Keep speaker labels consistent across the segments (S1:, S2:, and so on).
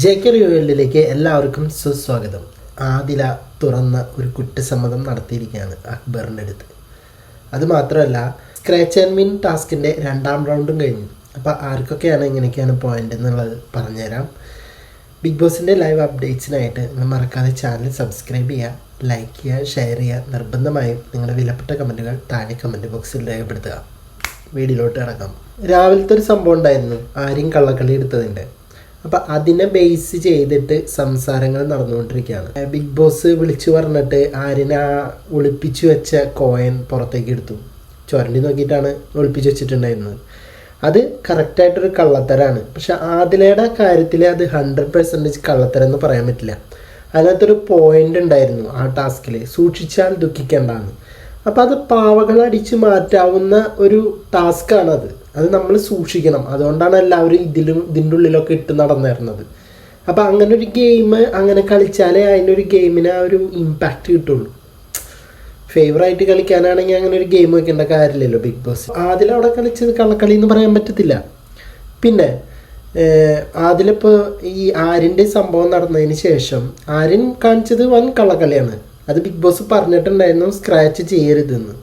S1: J K എല്ലാവർക്കും സുസ്വാഗതം. ആദില തുറന്ന ഒരു കുറ്റസമ്മതം നടത്തിയിരിക്കുകയാണ് അക്ബറിന്റെ അടുത്ത്. അതുമാത്രമല്ല സ്ക്രാച്ച് ആൻഡ് വിൻ ടാസ്കിന്റെ രണ്ടാം റൗണ്ടും കഴിഞ്ഞു. അപ്പോൾ ആർക്കൊക്കെയാണ് ഇങ്ങനെയൊക്കെയാണ് പോയിന്റ് എന്നുള്ളത് പറഞ്ഞുതരാം. ബിഗ് ബോസിന്റെ ലൈവ് അപ്ഡേറ്റ്സിനായിട്ട് മറക്കാതെ ചാനൽ സബ്സ്ക്രൈബ് ചെയ്യുക ലൈക്ക് ചെയ്യുക ഷെയർ ചെയ്യുക. നിർബന്ധമായും നിങ്ങളുടെ വിലപ്പെട്ട കമന്റുകൾ താഴെ കമന്റ് ബോക്സിൽ രേഖപ്പെടുത്തുക. വീഡിയോയിലോട്ട് കിടക്കാം. രാവിലത്തെ ഒരു സംഭവം ഉണ്ടായിരുന്നു. ആരെയും കള്ളക്കളി എടുത്തതിന്റെ അപ്പം അതിനെ ബേസ് ചെയ്തിട്ട് സംസാരങ്ങൾ നടന്നുകൊണ്ടിരിക്കുകയാണ്. ബിഗ് ബോസ് വിളിച്ചു പറഞ്ഞിട്ട് ആര്യനെ ആ ഒളിപ്പിച്ചു വെച്ച കോയൻ പുറത്തേക്ക് എടുത്തു. ചുരണ്ടി നോക്കിയിട്ടാണ് ഒളിപ്പിച്ചു വെച്ചിട്ടുണ്ടായിരുന്നത്. അത് കറക്റ്റായിട്ടൊരു കള്ളത്തരാണ്. പക്ഷെ ആദിലയുടെ കാര്യത്തിൽ അത് ഹൺഡ്രഡ് പെർസെന്റേജ് കള്ളത്തരം എന്ന് പറയാൻ പറ്റില്ല. അതിനകത്തൊരു പോയിന്റ് ഉണ്ടായിരുന്നു ആ ടാസ്കിൽ സൂക്ഷിച്ചാൽ ദുഃഖിക്കേണ്ടാണ് അപ്പം അത് പാവകൾ അടിച്ച് മാറ്റാവുന്ന ഒരു ടാസ്ക്കാണത് അത് നമ്മൾ സൂക്ഷിക്കണം. അതുകൊണ്ടാണ് എല്ലാവരും ഇതിലും ഇതിന്റെ ഉള്ളിലൊക്കെ ഇട്ട് നടന്നിരുന്നത്. അപ്പോൾ അങ്ങനെ ഒരു ഗെയിം അങ്ങനെ കളിച്ചാലേ അതിന്റെ ഒരു ഗെയിമിന് ആ ഒരു ഇമ്പാക്റ്റ് കിട്ടുള്ളൂ. ഫേവറായിട്ട് കളിക്കാനാണെങ്കിൽ അങ്ങനെ ഒരു ഗെയിം വെക്കേണ്ട കാര്യമില്ലല്ലോ ബിഗ് ബോസ് ആദ്യം അവിടെ കളിച്ചത് കള്ളക്കളി എന്ന് പറയാൻ പറ്റത്തില്ല. പിന്നെ അതിലിപ്പോൾ ഈ ആര്യന്റെ സംഭവം നടന്നതിന് ശേഷം ആര്യൻ കാണിച്ചത് വൻ കള്ളക്കളിയാണ്. അത് ബിഗ് ബോസ് പറഞ്ഞിട്ടുണ്ടായിരുന്നു സ്ക്രാച്ച് ചെയ്യരുതെന്ന്.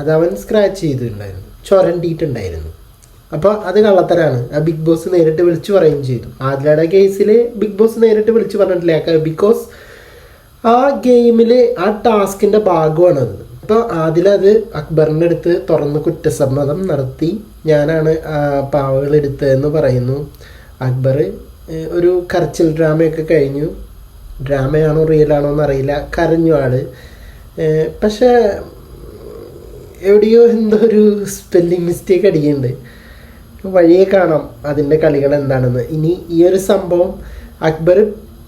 S1: അത് അവൻ സ്ക്രാച്ച് ചെയ്തിട്ടുണ്ടായിരുന്നു. ചൊരണ്ടിയിട്ടുണ്ടായിരുന്നു. അപ്പോൾ അത് കള്ളത്തരാണ്. ആ ബിഗ് ബോസ് നേരിട്ട് വിളിച്ചു പറയുകയും ചെയ്തു. ആദിലയുടെ കേസിൽ ബിഗ് ബോസ് നേരിട്ട് വിളിച്ചു പറഞ്ഞിട്ടില്ല. ബിക്കോസ് ആ ഗെയിമിൽ ആ ടാസ്കിന്റെ ഭാഗമാണത് അപ്പോൾ അക്ബറിന്റെ അടുത്ത് തുറന്ന് കുറ്റസമ്മതം നടത്തി ഞാനാണ് ആ പാവകൾ എടുത്തതെന്ന് പറയുന്നു. അക്ബർ ഒരു കരച്ചിൽ ഡ്രാമയൊക്കെ കഴിഞ്ഞു. ഡ്രാമയാണോ റിയലാണോ എന്നറിയില്ല. കരഞ്ഞു ആൾ. പക്ഷേ എവിടെയോ എന്തോ ഒരു സ്പെല്ലിംഗ് മിസ്റ്റേക്ക് അടിക്കുന്നുണ്ട് വഴിയെ കാണാം അതിന്റെ കളികൾ എന്താണെന്ന്. ഇനി ഈ ഒരു സംഭവം അക്ബർ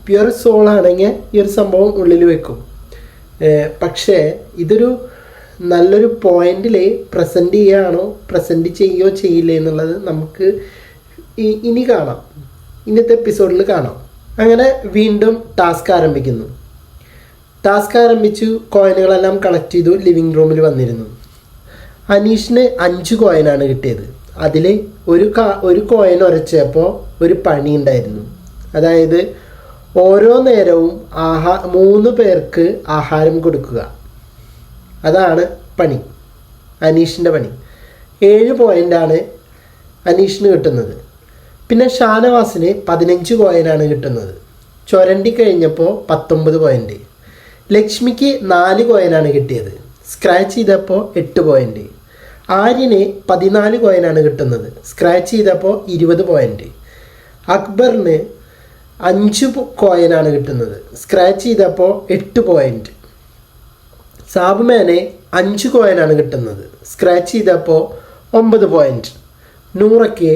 S1: പ്യുവർ സോൾ ആണെങ്കിൽ ഈ ഒരു സംഭവം ഉള്ളിൽ വെക്കും. പക്ഷേ ഇതൊരു നല്ലൊരു പോയിന്റിൽ പ്രസന്റ് ചെയ്യുകയാണോ പ്രസന്റ് ചെയ്യുകയോ ചെയ്യില്ല എന്നുള്ളത് നമുക്ക് ഇനി കാണാം. ഇന്നത്തെ എപ്പിസോഡിൽ കാണാം. അങ്ങനെ വീണ്ടും ടാസ്ക് ആരംഭിക്കുന്നു. ടാസ്ക് ആരംഭിച്ചു കോയിനുകളെല്ലാം കളക്ട് ചെയ്തു ലിവിങ് റൂമിൽ വന്നിരുന്നു. അനീഷിന് അഞ്ച് കോയിനാണ് കിട്ടിയത്. അതിൽ ഒരു കാ ഒരു കോയിൻ ഉരച്ചപ്പോൾ ഒരു പണി ഉണ്ടായിരുന്നു. അതായത് ഓരോ നേരവും ആഹാ മൂന്ന് പേർക്ക് ആഹാരം കൊടുക്കുക. അതാണ് പണി. അനീഷിന്റെ പണി. ഏഴ് പോയിന്റാണ് അനീഷിന് കിട്ടുന്നത്. പിന്നെ ഷാനവാസിന് പതിനഞ്ച് കോയിനാണ് കിട്ടുന്നത്. ചുരണ്ടി കഴിഞ്ഞപ്പോൾ പത്തൊമ്പത് പോയിന്റ് ലക്ഷ്മിക്ക് നാല് കോയിനാണ് കിട്ടിയത്. സ്ക്രാച്ച് ചെയ്തപ്പോൾ എട്ട് പോയിന്റ് ആര്യന് പതിനാല് കോയിനാണ് കിട്ടുന്നത്. സ്ക്രാച്ച് ചെയ്തപ്പോൾ ഇരുപത് പോയിന്റ് അക്ബറിന് അഞ്ച് കോയിനാണ് കിട്ടുന്നത്. സ്ക്രാച്ച് ചെയ്തപ്പോൾ എട്ട് പോയിന്റ് സാബുമാനെ അഞ്ച് കോയിനാണ് കിട്ടുന്നത്. സ്ക്രാച്ച് ചെയ്തപ്പോൾ ഒമ്പത് പോയിന്റ് നൂറയ്ക്ക്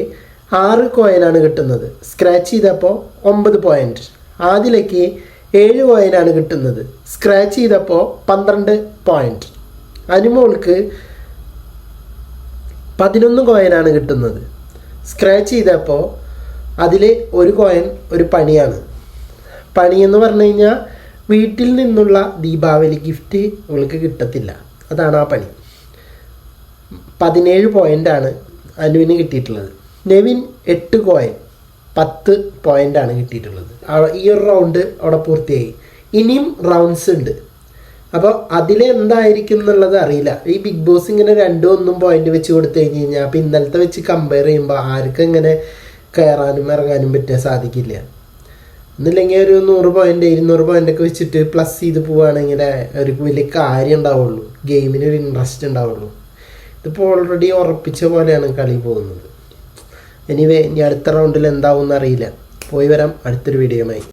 S1: ആറ് കോയിനാണ് കിട്ടുന്നത്. സ്ക്രാച്ച് ചെയ്തപ്പോൾ ഒമ്പത് പോയിന്റ് ആദിലയ്ക്ക് ഏഴ് കോയിനാണ് കിട്ടുന്നത്. സ്ക്രാച്ച് ചെയ്തപ്പോൾ പന്ത്രണ്ട് പോയിന്റ് അനുമോൾക്ക് പതിനൊന്ന് കോയിനാണ് കിട്ടുന്നത്. സ്ക്രാച്ച് ചെയ്തപ്പോൾ അതിൽ ഒരു കോയിൻ ഒരു പണിയാണ്. പണിയെന്ന് പറഞ്ഞു കഴിഞ്ഞാൽ വീട്ടിൽ നിന്നുള്ള ദീപാവലി ഗിഫ്റ്റ് അവൾക്ക് കിട്ടത്തില്ല. അതാണ് ആ പണി. പതിനേഴ് പോയിന്റാണ് അനുവിന് കിട്ടിയിട്ടുള്ളത്. നെവിൻ എട്ട് കോയിൻ പത്ത് പോയിന്റാണ് കിട്ടിയിട്ടുള്ളത്. ഈ ഒരു റൗണ്ട് അവിടെ പൂർത്തിയായി. ഇനിയും റൗണ്ട്സ് ഉണ്ട്. അപ്പോൾ അതിലെന്തായിരിക്കും എന്നുള്ളത് അറിയില്ല. ഈ ബിഗ് ബോസ് ഇങ്ങനെ രണ്ടും ഒന്നും പോയിന്റ് വെച്ച് കൊടുത്തു കഴിഞ്ഞ് കഴിഞ്ഞാൽ അപ്പോൾ ഇന്നലത്തെ വെച്ച് കമ്പയർ ചെയ്യുമ്പോൾ ആർക്കും ഇങ്ങനെ കയറാനും ഇറങ്ങാനും പറ്റാൻ സാധിക്കില്ല. ഒന്നില്ലെങ്കിൽ ഒരു നൂറ് പോയിന്റ് ഇരുന്നൂറ് പോയിന്റ് ഒക്കെ വെച്ചിട്ട് പ്ലസ് ചെയ്ത് പോവുകയാണെങ്കിൽ ഒരു വലിയ കാര്യം ഉണ്ടാവുള്ളൂ. ഗെയിമിന് ഒരു ഇൻട്രസ്റ്റ് ഉണ്ടാവുള്ളൂ. ഇതിപ്പോൾ ഓൾറെഡി ഉറപ്പിച്ച പോലെയാണ് കളി പോകുന്നത്. എനിവേ ഇനി അടുത്ത റൗണ്ടിൽ എന്താവും എന്നറിയില്ല പോയി വരാം. അടുത്തൊരു വീഡിയോയുമായി